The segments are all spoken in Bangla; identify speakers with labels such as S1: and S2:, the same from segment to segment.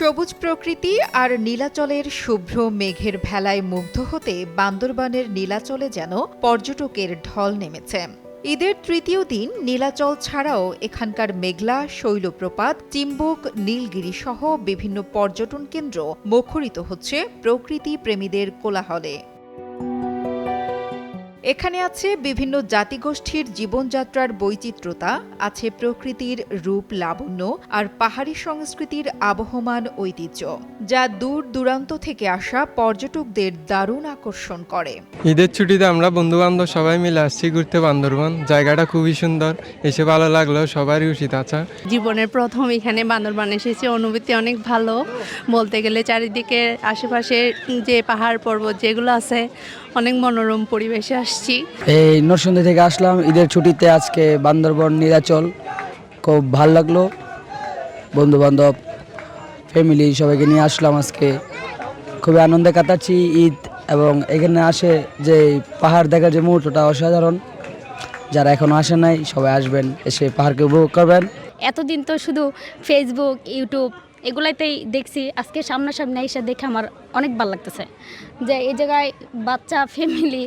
S1: সবুজ প্রকৃতি আর নীলাচলের শুভ্র মেঘের ভেলায় মুগ্ধ হতে বান্দরবানের নীলাচলে যেন পর্যটকের ঢল নেমেছে। ঈদের তৃতীয় দিন নীলাচল ছাড়াও এখানকার মেঘলা, শৈলপ্রপাত, চিম্বুক, নীলগিরি সহ বিভিন্ন পর্যটন কেন্দ্র মুখরিত হচ্ছে প্রকৃতি প্রেমীদের কোলাহলে। এখানে আছে বিভিন্ন জাতিগোষ্ঠীর জীবনযাত্রার বৈচিত্র্যতা আছে প্রকৃতির রূপ লাবণ্য আর পাহাড়ি সংস্কৃতির আবহমান ঐতিহ্য যা দূর দূরান্ত থেকে আসা পর্যটকদের দারুণ আকর্ষণ করে।
S2: ঈদের ছুটিতে আমরা বন্ধু বান্ধব সবাই মিলে আসছি ঘুরতে বান্দরবান। জায়গাটা খুবই সুন্দর। এসে ভালো লাগল সবারই উচিত আচ্ছা।
S3: জীবনের প্রথম এখানে বান্দরবান এসেছি অনুভূতি অনেক ভালো। বলতে গেলে চারিদিকে আশেপাশে যে পাহাড় পর্বত যেগুলো আছে অনেক মনোরম পরিবেশে আসছি।
S4: এই নরসিংদী থেকে আসলাম ঈদের ছুটিতে আজকে বান্দরবন নীলাচল। খুব ভালো লাগল। বন্ধু বান্ধব ফ্যামিলি সবাইকে নিয়ে আসলাম আজকে। খুবই আনন্দে কাটাচ্ছি ঈদ এবং এখানে আসে যে পাহাড় দেখার যে মুহূর্তটা অসাধারণ। যারা এখনও আসে নাই সবাই আসবেন এসে পাহাড়কে উপভোগ করবেন।
S5: এতদিন তো শুধু ফেসবুক ইউটিউব এগুলাতেই দেখছি, আজকে সামনাসামনি এসে দেখে আমার অনেক ভালো লাগতেছে। যে এই জায়গায় বাচ্চা ফ্যামিলি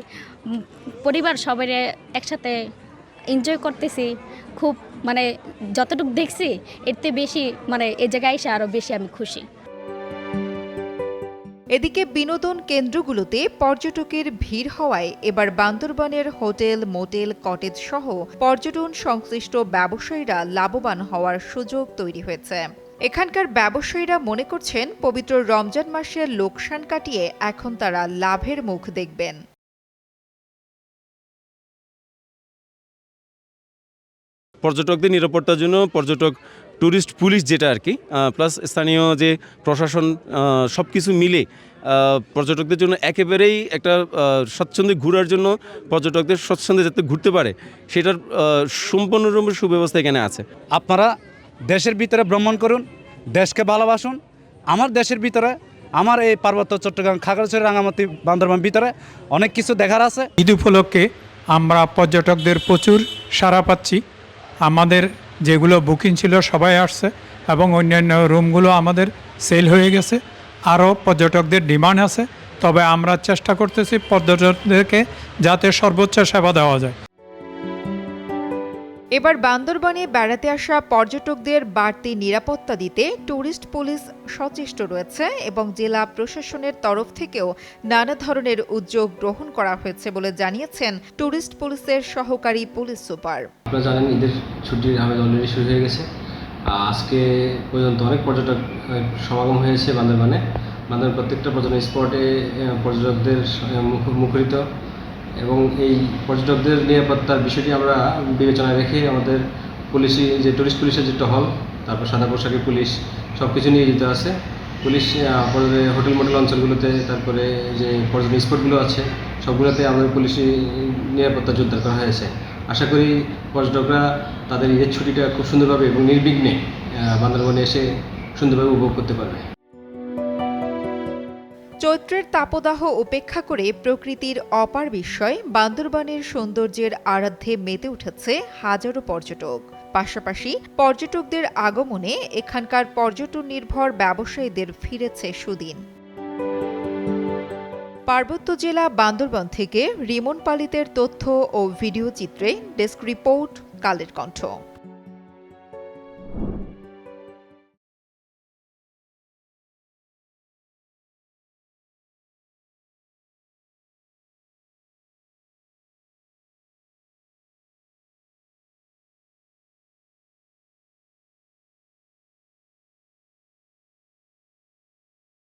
S5: পরিবার সবাই একসাথে এনজয় করতেছি, খুব মানে যতটুকু দেখছি, এর থেকে বেশি মানে এই জায়গায় এসে আরও বেশি আমি খুশি।
S1: এদিকে বিনোদন কেন্দ্রগুলোতে পর্যটকের ভিড় হওয়ায় এবার বান্দরবানের হোটেল, মোটেল কটেজ সহ পর্যটন সংশ্লিষ্ট ব্যবসায়ীরা লাভবান হওয়ার সুযোগ তৈরি হয়েছে। এখানকার ব্যবসায়ীরা মনে করছেন পবিত্র রমজান মাসের লোকসান কাটিয়ে এখন তারা লাভের মুখ দেখবেন।
S6: পর্যটকদের নিরাপত্তার জন্য পর্যটক ট্যুরিস্ট পুলিশ যেটা আর কি প্লাস স্থানীয় যে প্রশাসন সব কিছু মিলে পর্যটকদের জন্য একেবারেই একটা স্বচ্ছন্দে ঘোরার জন্য পর্যটকদের স্বচ্ছন্দে যাতে ঘুরতে পারে সেটার সম্পূর্ণরূপে সুব্যবস্থা এখানে আছে।
S7: আপনারা দেশের ভিতরে ভ্রমণ করুন দেশকে ভালোবাসুন, আমার দেশের ভিতরে, আমার এই পার্বত্য চট্টগ্রাম খাগড়াছড়ি রাঙামাটি বান্দরবান ভিতরে অনেক কিছু দেখার আছে।
S8: ঈদ উপলক্ষে আমরা পর্যটকদের প্রচুর সাড়া পাচ্ছি। আমাদের যেগুলো বুকিং ছিল সবাই আসছে এবং অন্যান্য রুমগুলো আমাদের সেল হয়ে গেছে। আরও পর্যটকদের ডিমান্ড আছে, তবে আমরা চেষ্টা করতেছি পর্যটকদেরকে যাতে সর্বোচ্চ সেবা দেওয়া যায়।
S1: এবার বান্দরবনে বেড়াতে আসা পর্যটকদের বাড়তি নিরাপত্তা দিতে ট্যুরিস্ট পুলিশ সচেষ্ট রয়েছে এবং জেলা প্রশাসনের তরফ থেকেও নানা ধরনের উদ্যোগ গ্রহণ করা হয়েছে বলে জানিয়েছেন ট্যুরিস্ট পুলিশের সহকারী পুলিশ সুপার।
S9: আপনারা জানেন ঈদের ছুটির আমেজ অলরেডি শুরু হয়ে গেছে। আজকে পর্যন্ত অনেক পর্যটক সমাগম হয়েছে বান্দরবানে। বান্দরবান প্রত্যেকটা পর্যটন স্পটে পর্যটকদের মুখরিত। এবং এই পর্যটকদের নিরাপত্তার বিষয়টি আমরা বিবেচনায় রেখে আমাদের পুলিশি যে টুরিস্ট পুলিশের যে টহল তারপর সাদা পোশাকের পুলিশ সব কিছু নিয়ে যেতে আছে। পুলিশ হোটেল মোটেল অঞ্চলগুলোতে, তারপরে যে পর্যটন স্পটগুলো আছে, সবগুলোতে আমাদের পুলিশি নিরাপত্তা জোরদার করা হয়েছে। আশা করি পর্যটকরা তাদের ঈদের ছুটিটা খুব সুন্দরভাবে এবং নির্বিঘ্নে বান্দরবনে এসে সুন্দরভাবে উপভোগ করতে পারবে।
S1: চৈত্রের তাপদাহ উপেক্ষা করে প্রকৃতির অপার বিস্ময় বান্দরবানের সৌন্দর্যের আরাধ্যে মেতে উঠেছে হাজারো পর্যটক। পাশাপাশি পর্যটকদের আগমনে এখানকার পর্যটন নির্ভর ব্যবসায়ীদের ফিরেছে সুদিন। পার্বত্য জেলা বান্দরবান থেকে রিমন পালিতের তথ্য ও ভিডিও চিত্রে ডেস্ক রিপোর্ট, কালের কণ্ঠ।